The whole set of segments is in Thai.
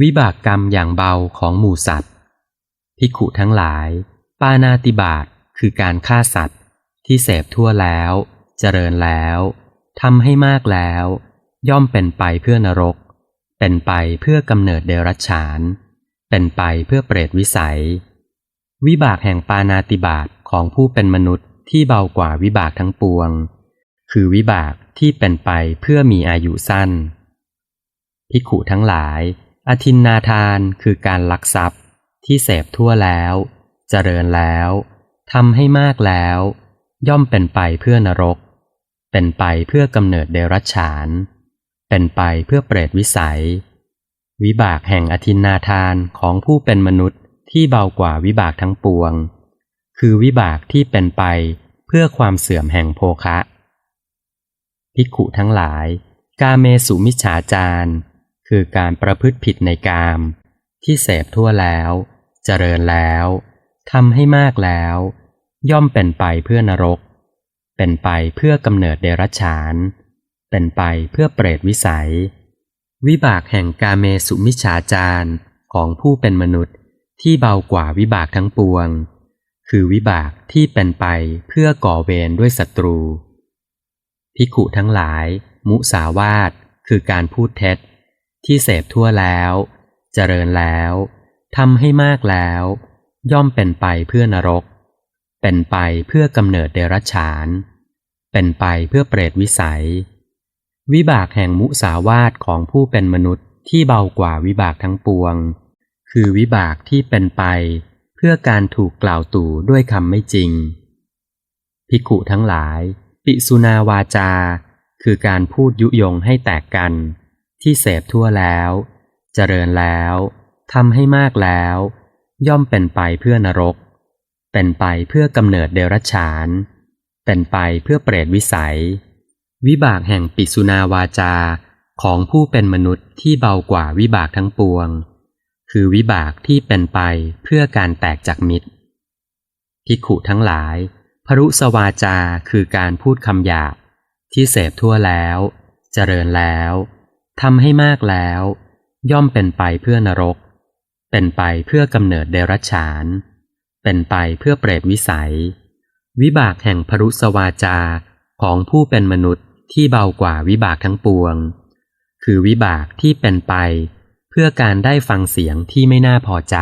วิบากกรรมอย่างเบาของหมู่สัตว์ภิขุทั้งหลาย ปานาติบาตคือการฆ่าสัตว์ ที่เสพทั่วแล้ว เจริญแล้วทำให้มากแล้ว ย่อมเป็นไปเพื่อนรก เป็นไปเพื่อกำเนิดเดรัจฉาน เป็นไปเพื่อเปรตวิสัย วิบากแห่งปานาติบาตของผู้เป็นมนุษย์ที่เบากว่าวิบากทั้งปวง คือวิบากที่เป็นไปเพื่อมีอายุสั้นภิขุทั้งหลาย อทินนาทานคือการลักทรัพย์ที่เสพทั่วแล้ว เจริญแล้วทำให้มากแล้ว ย่อมเป็นไปเพื่อนรก เป็นไปเพื่อกำเนิดเดรัจฉาน เป็นไปเพื่อเปรตวิสัย วิบากแห่งอทินนาทานของผู้เป็นมนุษย์ที่เบากว่าวิบากทั้งปวง คือวิบากที่เป็นไปเพื่อความเสื่อมแห่งโภคะภิกขุทั้งหลาย กาเมสุมิจฉาจาร คือการประพฤติผิดในกาม ที่เสพทั่วแล้ว เจริญแล้วทำให้มากแล้ว ย่อมเป็นไปเพื่อนรก เป็นไปเพื่อกำเนิดเดรัจฉาน เป็นไปเพื่อเปรตวิสัย วิบากแห่งกาเมสุมิจฉาจารของผู้เป็นมนุษย์ที่เบากว่าวิบากทั้งปวง คือวิบากที่เป็นไปเพื่อก่อเวรด้วยศัตรูภิขุทั้งหลาย มุสาวาทคือการพูดเท็จ ที่เสพทั่วแล้ว เจริญแล้วทำให้มากแล้ว ย่อมเป็นไปเพื่อนรก เป็นไปเพื่อกำเนิดเดรัจฉาน เป็นไปเพื่อเปรตวิสัย วิบากแห่งมุสาวาทของผู้เป็นมนุษย์ที่เบากว่าวิบากทั้งปวง คือวิบากที่เป็นไป เพื่อการถูกกล่าวตู่ด้วยคำไม่จริงภิกขุทั้งหลาย ปิสุนาวาจา คือการพูดยุยงให้แตกกัน ที่เสพทั่วแล้ว เจริญแล้วทำให้มากแล้ว ย่อมเป็นไปเพื่อนรก เป็นไปเพื่อกำเนิดเดรัจฉาน เป็นไปเพื่อเปรตวิสัย วิบากแห่งปิสุนาวาจาของผู้เป็นมนุษย์ที่เบากว่าวิบากทั้งปวง คือวิบากที่เป็นไปเพื่อการแตกจากมิตรภิกขุทั้งหลายพรุสวาจาคือการพูดคำหยาบที่เสพทั่วแล้ว เจริญแล้ว ทำให้มากแล้ว ย่อมเป็นไปเพื่อนรก เป็นไปเพื่อกำเนิดเดรัจฉาน เป็นไปเพื่อเปรตวิสัย วิบากแห่งพรุสวาจาของผู้เป็นมนุษย์ที่เบากว่าวิบากทั้งปวง คือวิบากที่เป็นไป เพื่อการได้ฟังเสียงที่ไม่น่าพอใจ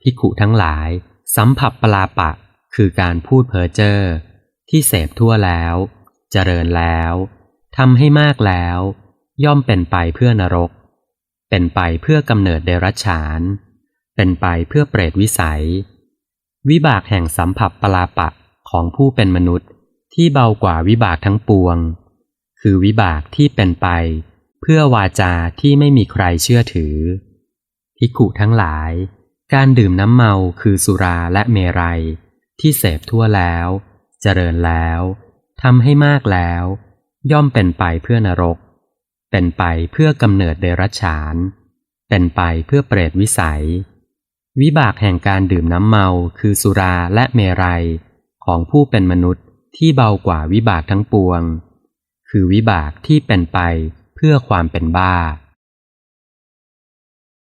ภิกขุทั้งหลาย สัมผัสปลาปะ คือการพูดเพ้อเจ้อที่เสพทั่วแล้ว เจริญแล้วทำให้มากแล้ว ย่อมเป็นไปเพื่อนรก เป็นไปเพื่อกำเนิดเดรัจฉาน เป็นไปเพื่อเปรตวิสัย วิบากแห่งสัมผัสปลาปะของผู้เป็นมนุษย์ที่เบากว่าวิบากทั้งปวง คือวิบากที่เป็นไป เพื่อวาจาที่ไม่มีใครเชื่อถือภิกขุทั้งหลาย การดื่มน้ำเมาคือสุราและเมรัย ที่เสพทั่วแล้ว เจริญแล้วทำให้มากแล้ว ย่อมเป็นไปเพื่อนรก เป็นไปเพื่อกำเนิดเดรัจฉาน เป็นไปเพื่อเปรตวิสัย วิบากแห่งการดื่มน้ำเมาคือสุราและเมรัย ของผู้เป็นมนุษย์ที่เบากว่าวิบากทั้งปวง คือวิบากที่เป็นไปเพื่อความเป็นบ้า